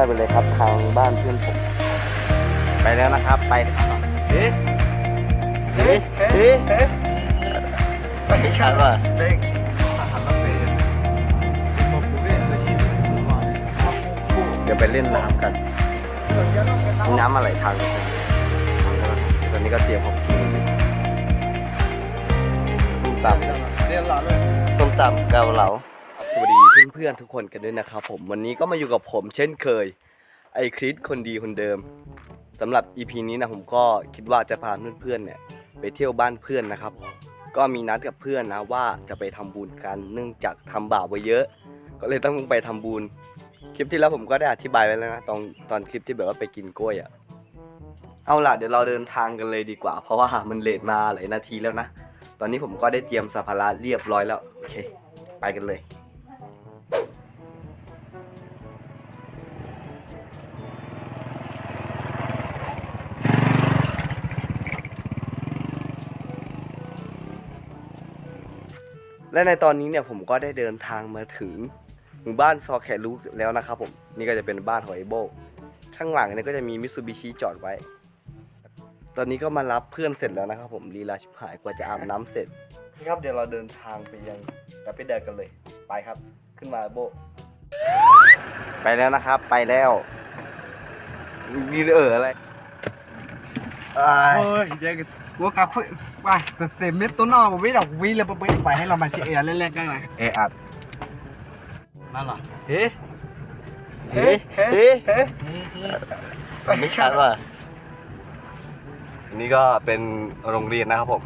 ยอดไปเลยครับทางบ้านเพื่อนผม ไปแล้วนะครับ ไปเฮ้เฮ้เฮ้ไม่ชัดว่ะเดี๋ยวไปเล่นน้ำกันมีน้ำอะไรทางตอนนี้ก็เตรียมของกินส้มตำส้มตำเกาเหลาสวัสดี เพื่อนๆทุกคนกันด้วยนะครับผมวันนี้ก็มาอยู่กับผม เช่นเคย ไอคริสคนดีคนเดิมสำหรับ EP นี้นะผมก็คิดว่าจะพาเพื่อนๆเนี่ยไปเที่ยวบ้านเพื่อนนะครับ ก็มีนัดกับเพื่อนนะว่าจะไปทำบุญกันเนื่องจากทำบาปไว้เยอะ ก็เลยต้องไปทำบุญคลิปที่แล้วผมก็ได้อธิบายไว้แล้วนะตอนตอนคลิปที่แบบว่าไปกินกล้วยอะ่ะเอาล่ะเดี๋ยวเราเดินทางกันเลยดีกว่า เพราะว่ามันเลทมาหลายนาทีแล้วนะ ตอนนี้ผมก็ได้เตรียมสัมภาระเรียบร้อยแล้ว โอเค ไปกันเลย และในตอนนี้เนี่ยผมก็ได้เดินทางมาถึงหมู่บ้านซอแคลูแล้วนะครับผมนี่ก็จะเป็นบ้านของไอโบข้างหลังเนี่ยก็จะมีมิตซูบิชิจอดไว้ ตอนนี้ก็มารับเพื่อนเสร็จแล้วนะครับผมลีลาชิบหายกว่าจะอาบน้ำเสร็จนี่ครับเดี๋ยวเราเดินทางไปยังแต่ไปเดินกันเลยไปครับ ขึ้นมาโบ ไปแล้วนะครับ ไปแล้วมีเอออะไร อ้าย Ôi, giờ cái của cà phê Vai, từ tìm biết tôi nói mà biết đọc vi là biết phải hay là mà chị lên lên cái này เออัด Nó là เฮ้เฮ้เฮ้เฮ้มันไม่ชัดว่ะอันนี่ก็เป็นโรงเรียนนะครับผม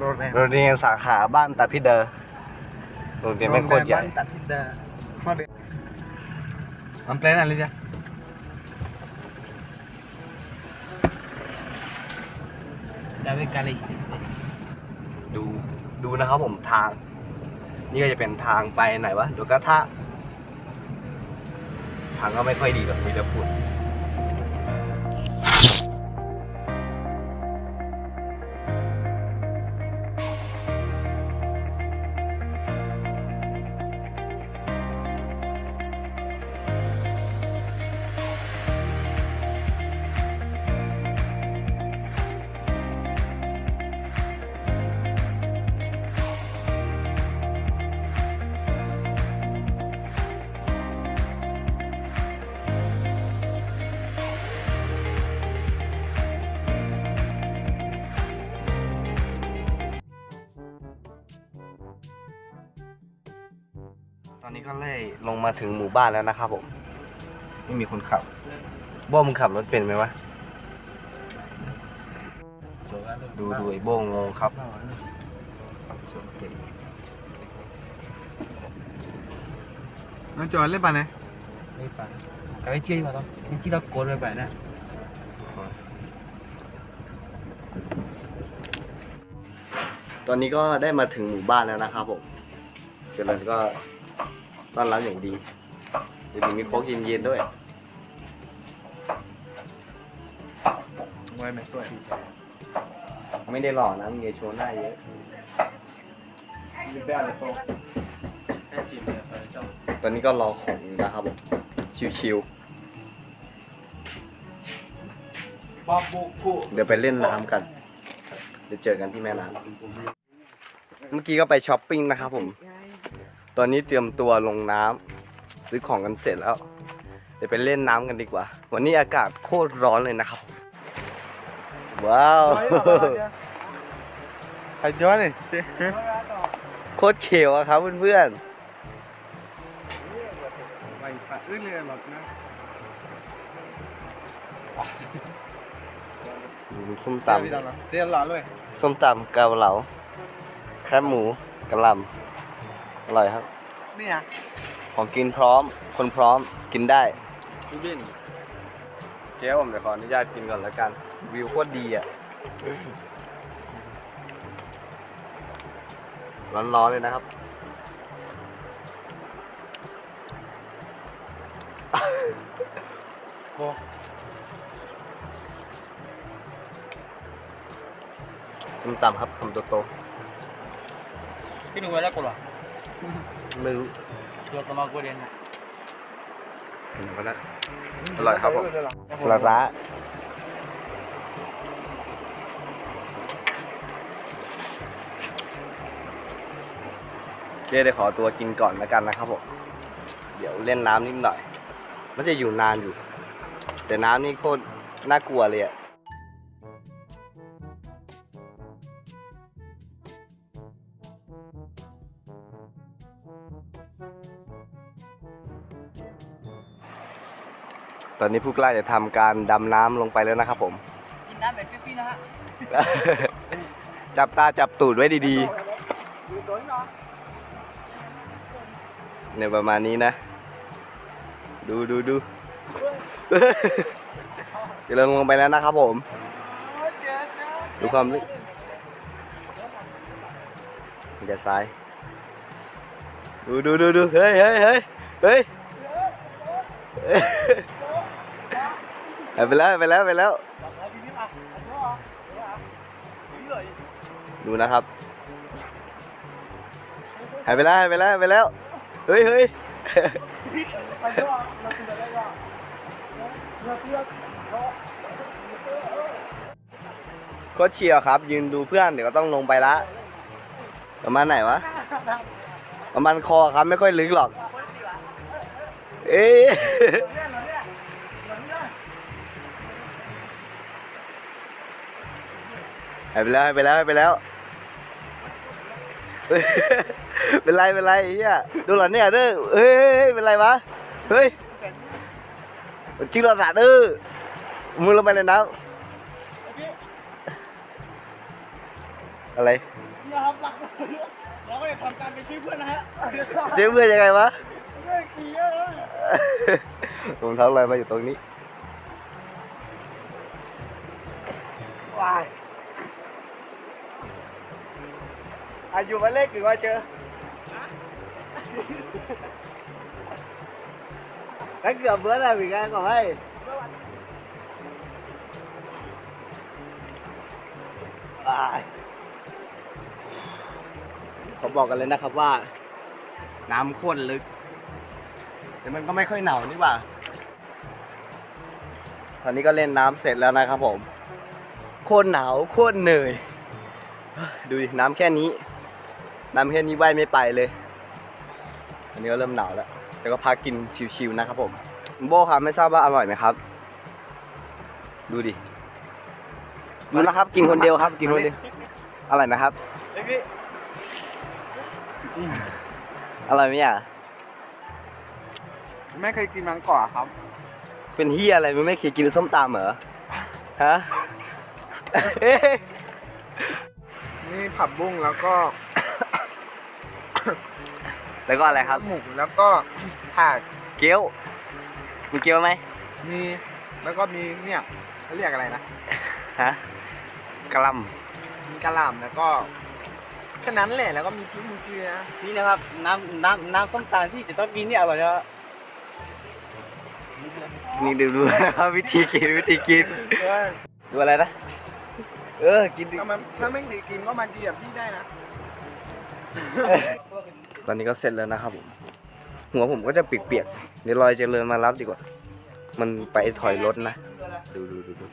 Rồi này โรงเรียนสาขาบ้านตาพิเดอร์โรงเรียนไม่โคตรใหญ่ Tập thịt đà Khoa đi Làm play này lên chưa David Kali ดูดูนะครับผมทาง นี่ก็จะเป็นทางไปไหนวะเดี๋ยวก็ท่าทางก็ไม่ค่อยดีแบบมีแต่ฝุ่น ก็ไล่ลงมาถึงหมู่บ้านแล้วนะครับผม ไม่มีคนขับบ้ามึงขับรถเป็นไหมวะ ดูดูไอ้โบ้งงงครับ Nó cho lên bàn này Đây phải Cái chi mà thôi Cái chi đó cuốn rồi phải nè ตอนนี้ก็ได้มาถึงหมู่บ้านแล้วนะครับผมเจริญก็ ต้อนรับอย่างดีเดี๋ยวมีโค้กเย็นๆด้วย Ngoài mày xuôi ไม่ได้หล่อนะมีโชว์หน้าเยอะ Đi bè là không ตอนนี้ก็รอของอยู่นะครับผมชิว Bọc bộ cụ ๆเดี๋ยวไปเล่นน้ำกัน เดี๋ยวเจอกันที่แม่น้ำเมื่อกี้ก็ไปช้อปปิ้งนะครับผม ตอนนี้เตรียมตัวลงน้ำซื้อของกันเสร็จแล้ว เดี๋ยวไปเล่นน้ำกันดีกว่า วันนี้อากาศโคตรร้อนเลยนะครับ ว้าว Phải gió này Chị โคตรเขียวอะครับเพื่อน Mày phải ướt lên lọt nữa ๆส้ม Tao ตำ đi đâu nào Tiền lọt luôn ส้มตำเกาเหลาแคบหมูกะหล่ำ อร่อยครับ Nè ของกินพร้อม คนพร้อมกินได้ Đi bên เจ๊ผมเดี๋ยวขออนุญาตกินก่อนแล้วกัน วิวโคตรดีอะ ร้อนๆเลยนะครับ Cô ส้มตำครับคำโต Cái đường quay ra cổ rồi ๆ ไม่รู้ Chưa tao mau quay đến ก็ได้อร่อยครับผมปลาร้าโอเคเดี๋ยวขอตัวกินก่อนแล้วกันนะครับผม เดี๋ยวเล่นน้ำนิดหน่อย มันจะอยู่นานอยู่ แต่น้ำนี่โคตรน่ากลัวเลยอะ ตอนนี้ผู้กล้าจะทำการดำน้ำลงไปแล้วนะครับผม กินน้ำแบบฟิ้ๆนะฮะจับตาจับตูดไว้ดีๆเนี่ยประมาณนี้นะ ดูดูดูจะลงลงไปแล้วนะครับผมดูความลึกมันจะซ้าย ดูดูดูดูเฮ้ยเฮ้ยเฮ้ยเฮ้ยเอา ไปแล้วไปแล้วไปแล้ว ดูนะครับหายไปแล้วหายไปแล้วหายไปแล้ว เฮ้ยเฮ้ยโคตรเชียร์ครับ ยืนดูเพื่อนเดี๋ยวก็ต้องลงไปละประมาณไหนวะประมาณคอครับไม่ค่อยลึกหรอก เอ๊ะ หายไปแล้วหายไปแล้วหายไปแล้วเฮ้ยเป็นไรเป็นไรไอ้เฮียดูหลอนเนี่ยเด้อเฮ้ยเฮ้ยเฮ้ยเป็นไรวะเฮ้ยจริงเหรอสัตว์เด้อมือลงไปในน้ำอะไรนี่ครับหลักเราก็จะทำการไปช่วยเพื่อนนะฮะเจ๊เบื่อยังไงวะเพื่อนขี่เยอะเลยรองเท้าลอยมาอยู่ตรงนี้ วาย อายุมาเลขหรือว่าเจอแล้วเกือบเบื่อแล้วเหมือนกันก่อให้เขาบอกกันเลยนะครับว่า น้ำข้นลึก แต่มันก็ไม่ค่อยหนาวนี่หว่า ตอนนี้ก็เล่นน้ำเสร็จแล้วนะครับผม โคตรหนาวโคตรเหนื่อย ดูดิน้ำแค่นี้ น้ำแค่นี้ว่ายไม่ไปเลย อันนี้ก็เริ่มหนาวแล้ว แต่ก็พักกินชิวๆนะครับผมโบครับไม่ทราบว่าอร่อยไหมครับ ดูดิดูนะครับ กินคนเดียวครับ กินคนเดียวอร่อยไหมครับเฮ้ยพี่อร่อยไหมอะไม่เคยกินมังก่อครับ เป็นเฮียอะไรมึงไม่เคยกินส้มตำเหรอฮะเอ๊ะนี่ผักบุ้งแล้วก็ แล้วก็อะไรครับ หมูแล้วก็ผักเกี๊ยว มีเกี๊ยวไหม มีแล้วก็มีเนี่ยเขาเรียกอะไรนะฮะกะหลมีกระหล่ำแล้วก็แค่นั้นแหละแล้วก็มีพริกมีเกลือนี่นะครับน้ำน้ำน้ำส้มตาลที่จะต้องกินเนี่ยอร่อยนะำนี่ดูดูนะครับวิธีกินวิธีกิน เออดูอะไรนะ เออ กินดิ ถ้ามันถ้าไม่ได้กินก็มาดีแบบพี่ได้นะ ตอนนี้ก็เสร็จแล้วนะครับผมหัวผมก็จะเปียกๆเดี๋ยวลอยเจริญมารับดีกว่า มันไปถอยรถนะ ดูดูดูดู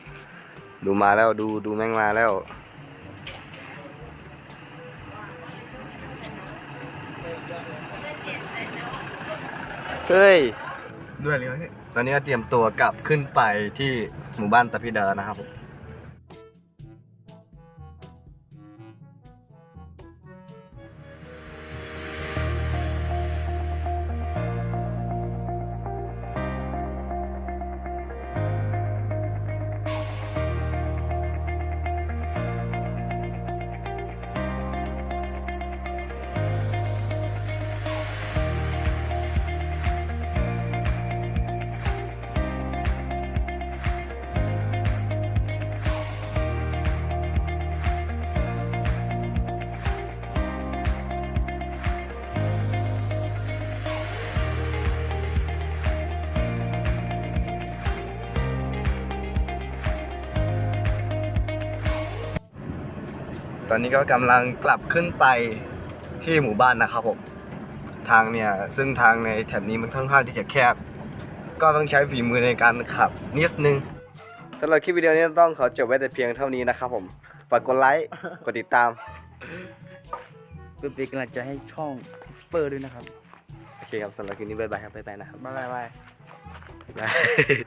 ดูมาแล้วดูดูแม่งมาแล้ว เฮ้ยด้วยเลยพี่ตอนนี้ก็เตรียมตัวกลับขึ้นไปที่หมู่บ้านตะพิดานะครับผม ตอนนี้ก็กำลังกลับขึ้นไปที่หมู่บ้านนะครับผมทางเนี่ยซึ่งทางในแถบนี้มันค่อนข้างที่จะแคบ ก็ต้องใช้ฝีมือในการขับนิดนึงสำหรับคลิปวิดีโอนี้ต้องขอจบไว้แต่เพียงเท่านี้นะครับผมฝากกดไลค์กดติดตามเพื่อเป็นกำลังใจให้ช่องเปอร์ด้วยนะครับ โอเคครับสำหรับคลิปนี้บ๊ายบายครับบ๊ายบายนะครับบ๊ายบายบ๊ายบาย